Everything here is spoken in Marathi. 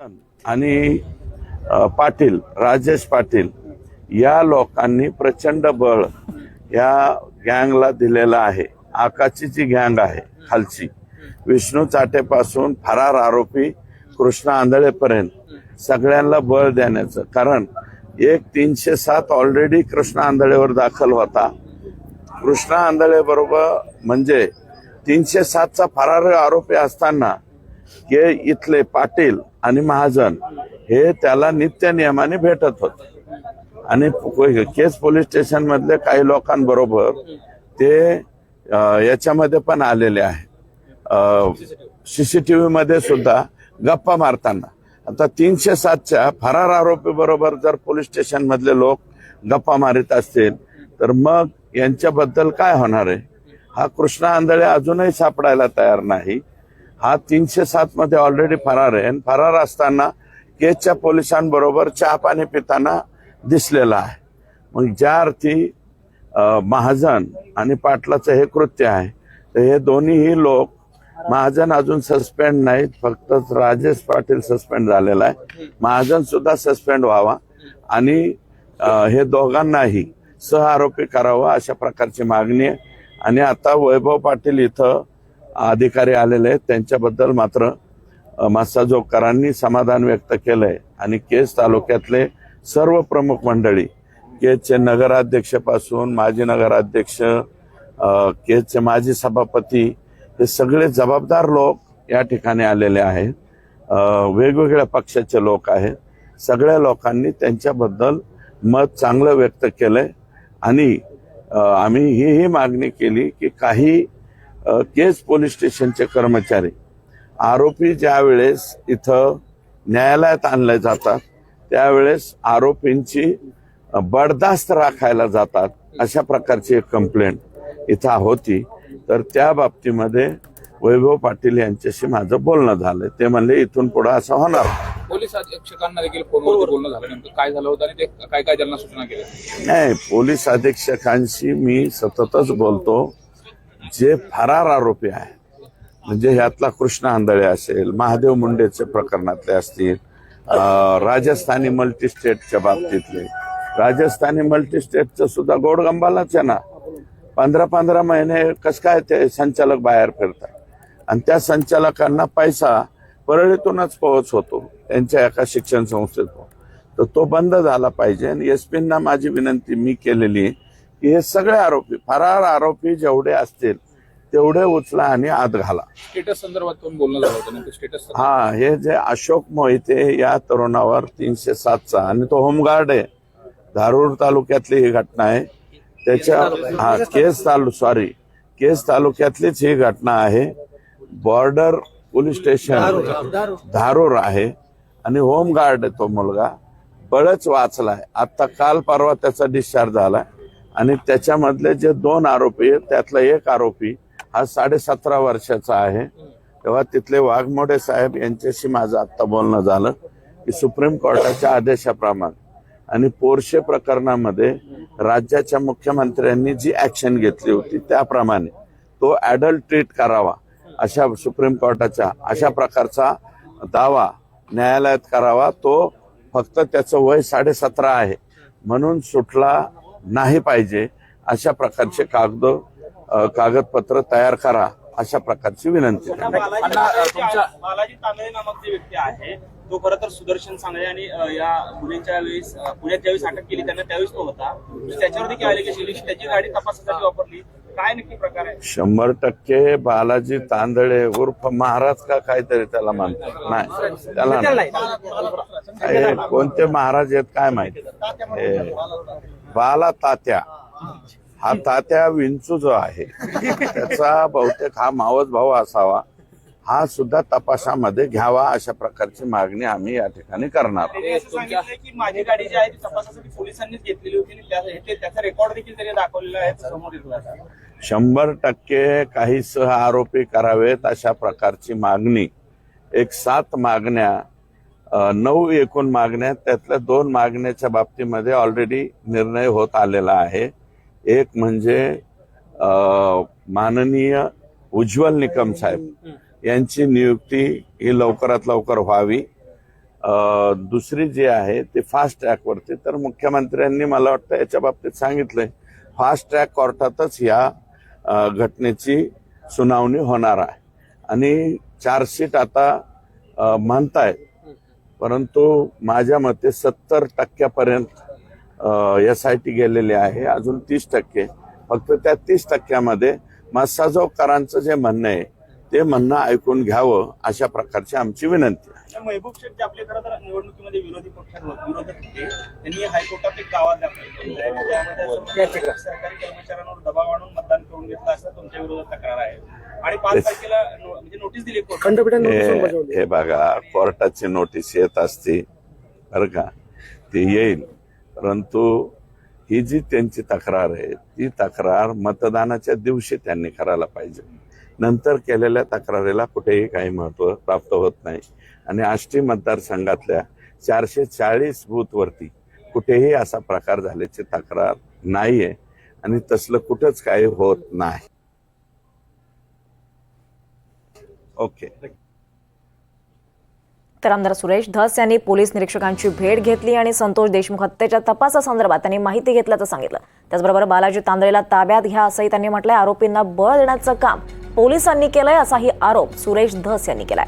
आणि पाटील राजेश पाटील या लोकांनी प्रचंड बळ या गँगला दिलेलं आहे. आकाची जी गँग आहे खालची विष्णू चाटेपासून फरार आरोपी कृष्णा आंधळेपर्यंत सगळ्यांना बळ देण्याचं. कारण एक तीनशे सात ऑलरेडी कृष्णा आंधळेवर दाखल होता. कृष्णा आंधळे बरोबर म्हणजे तीनशे सातचा फरार आरोपी असताना के इथले पाटील आणि महाजन हे त्याला नित्य नियमाने भेटत होते. आणि केस पोलीस स्टेशन मधले काही लोकांबरोबर ते याच्यामध्ये पण आलेले आहे. सीसीटीव्ही मध्ये सुद्धा गप्पा मारताना. आता तीनशे सातच्या फरार आरोपी बरोबर जर पोलीस स्टेशन मधले लोक गप्पा मारित असतील तर मग यांच्याबद्दल काय होणार आहे? हा कृष्णा आंधळे अजूनही सापडायला तयार नाही. हा तीनशे सात मध्ये ऑलरेडी फरार आहे. आणि फरार असताना केसच्या पोलिसांबरोबर चहा पाणी पिताना दिसलेला आहे. मग ज्या अर्थी महाजन आणि पाटलाचं हे कृत्य आहे तर हे दोन्हीही लोक महाजन अजून सस्पेंड नाहीत. फक्त राजेश पाटील सस्पेंड झालेला आहे. महाजन सुद्धा सस्पेंड व्हावा. आणि हे दोघांनाही सह आरोपी करावा अशा प्रकारची मागणी आहे. आणि आता वैभव पाटील इथं अधिकारी आलेले आहेत. त्यांच्याबद्दल मात्र अ, मासाजोगकरांनी समाधान व्यक्त केलंय. आणि केस तालुक्यातले सर्व प्रमुख मंडळी केजचे नगराध्यक्षपासून माजी नगराध्यक्ष केसचे केजचे माजी सभापती हे सगळे जबाबदार लोक या ठिकाणी आलेले आहेत. वेगवेगळ्या पक्षाचे लोक आहेत. सगळ्या लोकांनी त्यांच्याबद्दल मत चांगलं व्यक्त केलंय. आणि आम्ही ही ही मागणी केली की काही केज पोलीस स्टेशनचे कर्मचारी. आरोपी ज्या वेळेस इथं न्यायालयात आणले जातात त्यावेळेस आरोपींची बडदास्त राखायला जातात अशा प्रकारची एक कंप्लेंट इथं होती. तर त्या बाबतीमध्ये वैभव पाटील यांच्याशी माझं बोलणं झालं. ते म्हणले इथून पुढे असं होणार पोलीस अधीक्षकांना देखील फोनवरती बोलणं झालं नेमकं. काय झालं होतं आणि ते काय काय त्यांना सूचना केल्या? नाही पोलीस अधीक्षकांशी मी सततच बोलतो. जे फरार आरोपी आहे म्हणजे ह्यातला कृष्ण आंधळे असेल महादेव मुंडेचे प्रकरणातले असतील राजस्थानी मल्टी स्टेटच्या बाबतीतले. राजस्थानी मल्टी स्टेटचं सुद्धा गोडगंबालाच आहे ना. पंधरा पंधरा महिने कस काय ते संचालक बाहेर फिरतात. आणि त्या संचालकांना पैसा परळीतूनच पोहोच होतो त्यांच्या एका शिक्षण संस्थेतून. तर तो बंद झाला पाहिजे. आणि एस पींना माझी विनंती मी केलेली आहे हे सगळे आरोपी फरार आरोपी जेवढे असतील तेवढे उचला आणि आत घाला. स्टेटस संदर्भात बोलणं झालं होतं? नेमकं स्टेटस हा हे जे अशोक मोहिते या तरुणावर तीनशे सातचा आणि तो होमगार्ड आहे. धारूर तालुक्यातली ही घटना आहे. त्याच्या हा केस तालु सॉरी केस तालुक्यातलीच ही घटना आहे. बॉर्डर पोलीस स्टेशन धारूर आहे. आणि होमगार्ड आहे तो मुलगा. बळच वाचलाय. आता काल परवा त्याचा डिस्चार्ज झालाय. आणि त्याच्यामधले जे दोन आरोपी आहेत त्यातला एक आरोपी हा साडेसतरा वर्षाचा आहे. तेव्हा तिथले वाघमोडे साहेब यांच्याशी माझं आत्ता बोलणं झालं की सुप्रीम कोर्टाच्या आदेशाप्रमाणे आणि पोरशे प्रकरणामध्ये राज्याच्या मुख्यमंत्र्यांनी जी ऍक्शन घेतली होती त्याप्रमाणे तो ऍडल्ट ट्रीट करावा अशा सुप्रीम कोर्टाच्या अशा प्रकारचा दावा न्यायालयात करावा. तो फक्त त्याचं वय साडेसतरा आहे. म्हणून सुटला नाही पाहिजे अशा प्रकारचे कागद कागदपत्र तयार करा अशा प्रकारची विनंती. बालाजी तांदळे नामक जे व्यक्ती आहे तो खरं तर सुदर्शन सांगळे आणि या वेळेस पुण्यात ज्यावेळेस अटक केली त्यांना त्यावेळेस तो होता. म्हणजे त्याच्यावर देखील अलिगेशन केली त्याची गाडी तपासासाठी वापरली. काय नक्की प्रकार आहे? शंभर टक्के बालाजी तांदळे उर्फ महाराज का काहीतरी त्याला म्हणतात नाही त्याला नाही. कोणते महाराज आहेत काय माहिती? बाला तात्या. हा तात्या विंचू जो आहे त्याचा बहुतेक हा मावस भाऊ असावा. हा सुद्धा तपासामध्ये घ्यावा अशा प्रकारची मागणी आम्ही या ठिकाणी करणार माझी गाडी जी आहे ती तपासासाठी पोलिसांनीच घेतलेली होती त्याचा रेकॉर्ड देखील त्यांनी दाखवलेला आहे. शंभर टक्के काही सह आरोपी करावेत अशा प्रकारची मागणी. एक सात मागण्या नऊ एकूण मागण्या त्यातल्या दोन मागण्याच्या बाबतीमध्ये ऑलरेडी निर्णय होत आलेला आहे. एक म्हणजे माननीय उज्ज्वल निकम साहेब यांची नियुक्ती ही लवकरात लवकर व्हावी. दुसरी जी आहे ती फास्ट ट्रॅकवरती तर मुख्यमंत्र्यांनी मला वाटतं याच्या बाबतीत सांगितलंय फास्ट ट्रॅक कोर्टातच या घटनेची सुनावणी होणार आहे. आणि चार्जशीट आता अं, म्हणतायत परंतु माझ्या मते सत्तर टक्क्यापर्यंत एस आय टी गेलेली आहे. अजून तीस टक्के. फक्त त्या तीस टक्क्यामध्ये मसाजोगकरांचं जे म्हणणं आहे ते म्हणणं ऐकून घ्यावं अशा प्रकारची आमची विनंती आहे. या महबूब शेख आपले खरं तर निवडणुकीमध्ये विरोधी पक्षात विरोधक होते. त्यांनी हायकोर्टात एक दावा दाखल सरकारी कर्मचाऱ्यांवर दबाव आणून मतदान करून घेतलं असं तुमच्या विरोधात तक्रार आहे. म्हणजे नोटीस दिली कोर्टाने. हे हे बघा कोर्टाची नोटीस येत असते बरं का? ती येईल. परंतु ही जी त्यांची तक्रार आहे ती तक्रार मतदानाच्या दिवशी त्यांनी करायला पाहिजे. नंतर केलेल्या तक्रारीला कुठेही काही महत्त्व प्राप्त होत नाही. आणि आष्टी मतदारसंघातल्या चारशे चाळीस बूथवरती कुठेही असा प्रकार झाल्याची तक्रार नाहीये. आणि तसलं कुठंच काही होत नाही. ओके. तर आमदार सुरेश धस यांनी पोलीस निरीक्षकांची भेट घेतली आणि संतोष देशमुख हत्येच्या तपासासंदर्भात त्यांनी माहिती घेतल्याचं सांगितलं. त्याचबरोबर बालाजी तांदळेला ताब्यात घ्या असंही त्यांनी म्हटलंय. आरोपींना बळ देण्याचं काम पोलिसांनी केलंय असाही आरोप सुरेश धस यांनी केलाय.